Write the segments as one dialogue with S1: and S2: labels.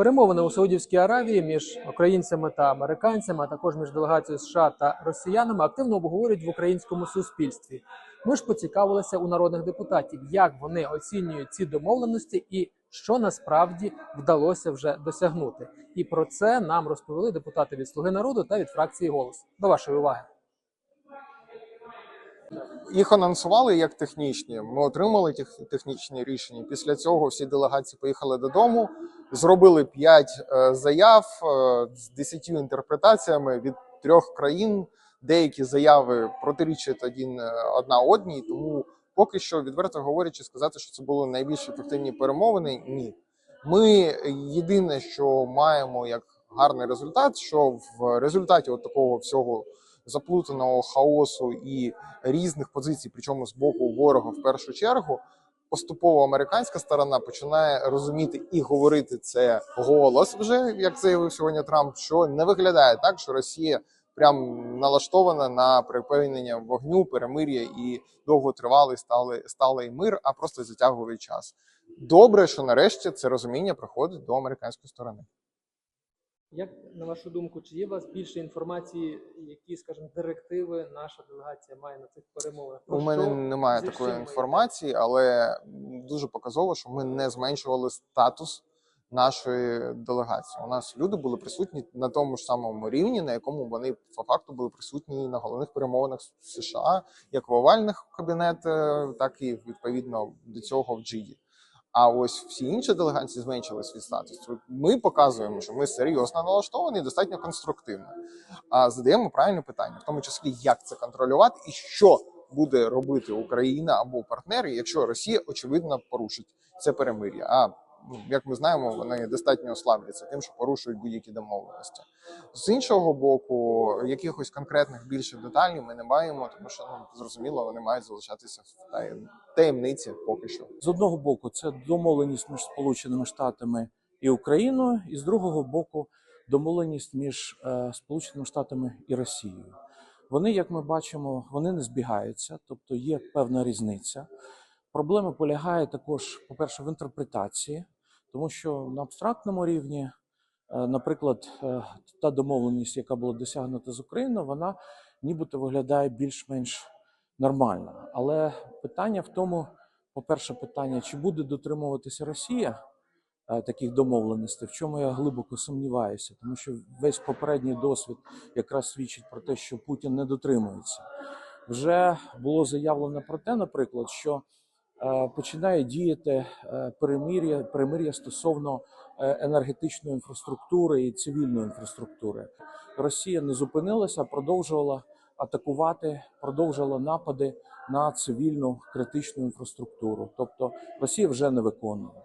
S1: Перемовини у Саудівській Аравії між українцями та американцями, а також між делегацією США та росіянами активно обговорюють в українському суспільстві. Ми ж поцікавилися у народних депутатів, як вони оцінюють ці домовленості і що насправді вдалося вже досягнути. І про це нам розповіли депутати від Слуги народу та від фракції Голос. До вашої уваги.
S2: Їх анонсували як технічні. Ми отримали тех, технічні рішення. Після цього всі делегації поїхали додому, зробили п'ять е, заяв е, з десятью інтерпретаціями від трьох країн. Деякі заяви протирічать один е, одна одній. Тому поки що, відверто говорячи, сказати, що це були найбільш ефективні перемовини. Ні, ми єдине, що маємо як гарний результат, що в результаті от такого всього заплутаного хаосу і різних позицій, причому з боку ворога в першу чергу, поступово американська сторона починає розуміти і говорити це голос, вже як заявив сьогодні Трамп, що не виглядає так, що Росія прям налаштована на припинення вогню, перемир'я і довготривалий сталий, сталий мир, а просто затягує час. Добре, що нарешті це розуміння приходить до американської сторони.
S1: Як на вашу думку, чи є у вас більше інформації, які, скажімо, директиви наша делегація має на цих перемовинах? Про
S2: У мене
S1: що
S2: немає такої
S1: всім
S2: інформації, але дуже показово, що ми не зменшували статус нашої делегації. У нас люди були присутні на тому ж самому рівні, на якому вони по факту були присутні на головних перемовинах США, як в овальних кабінет, е, так і відповідно до цього в Джиді. А ось всі інші делегації зменшили свій статус. Ми показуємо, що ми серйозно налаштовані, достатньо конструктивно. А задаємо правильне питання, в тому числі як це контролювати, і що буде робити Україна або партнери, якщо Росія очевидно порушить це перемир'я. А як ми знаємо, вони достатньо славляться тим, що порушують будь-які домовленості. З іншого боку, якихось конкретних більше деталей ми не маємо, тому що ну зрозуміло, вони мають залишатися в таєм- таємниці поки що.
S3: З одного боку, це домовленість між Сполученими Штатами і Україною, і з другого боку, домовленість між е, Сполученими Штатами і Росією. Вони, як ми бачимо, вони не збігаються, тобто є певна різниця. Проблема полягає також, по-перше, в інтерпретації, тому що на абстрактному рівні, е, наприклад, е, та домовленість, яка була досягнута з Україною, вона нібито виглядає більш-менш нормально. Але питання в тому, по-перше, питання, чи буде дотримуватися Росія е, таких домовленостей, в чому я глибоко сумніваюся, тому що весь попередній досвід якраз свідчить про те, що Путін не дотримується. Вже було заявлено про те, наприклад, що починає діяти е, перемир'я, перемир'я стосовно е, енергетичної інфраструктури і цивільної інфраструктури. Росія не зупинилася, продовжувала атакувати, продовжувала напади на цивільну критичну інфраструктуру. Тобто Росія вже не виконує.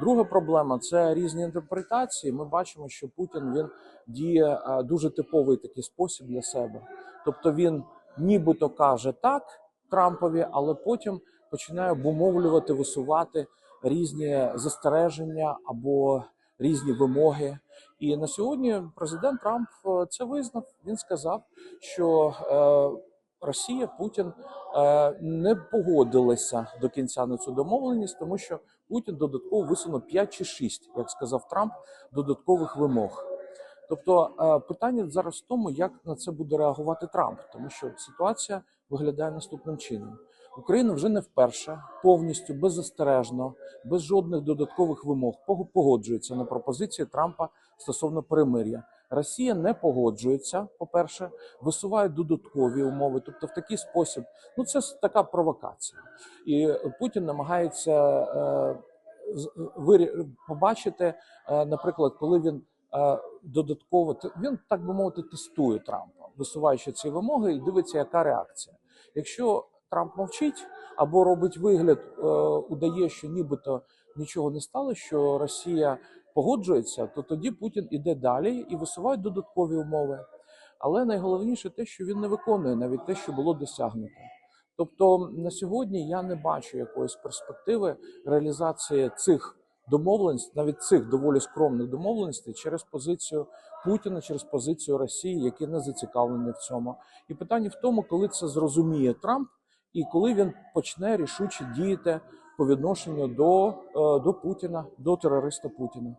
S3: Друга проблема це різні інтерпретації. Ми бачимо, що Путін він діє е, дуже типовий такий спосіб для себе. Тобто він нібито каже так Трампові, але потім починає обумовлювати, висувати різні застереження або різні вимоги. І на сьогодні президент Трамп е, це визнав. Він сказав, що е, Росія, Путін е, не погодилися до кінця на цю домовленість, тому що Путін додатково висунув 5 чи 6, як сказав Трамп, додаткових вимог. Тобто питання зараз в тому, як на це буде реагувати Трамп, тому що ситуація виглядає наступним чином. Україна вже не вперше повністю беззастережно, без жодних додаткових вимог погоджується на пропозиції Трампа стосовно перемир'я. Росія не погоджується. По-перше, висуває додаткові умови. Тобто, в такий спосіб, ну це така провокація, і Путін намагається е, побачити, е, наприклад, коли він е, додатково він так би мовити тестує Трампа, висуваючи ці вимоги, і дивиться, яка реакція. Якщо Трамп мовчить або робить вигляд, е, удає, що нібито нічого не стало, що Росія погоджується, то тоді Путін іде далі і висуває додаткові умови. Але найголовніше те, що він не виконує навіть те, що було досягнуто. Тобто на сьогодні я не бачу якоїсь перспективи реалізації цих домовленостей, навіть цих доволі скромних домовленостей через позицію Путіна, через позицію Росії, які не зацікавлені в цьому. І питання в тому, коли це зрозуміє Трамп, і коли він почне рішуче діяти по відношенню до, е, до Путіна, до терориста Путіна.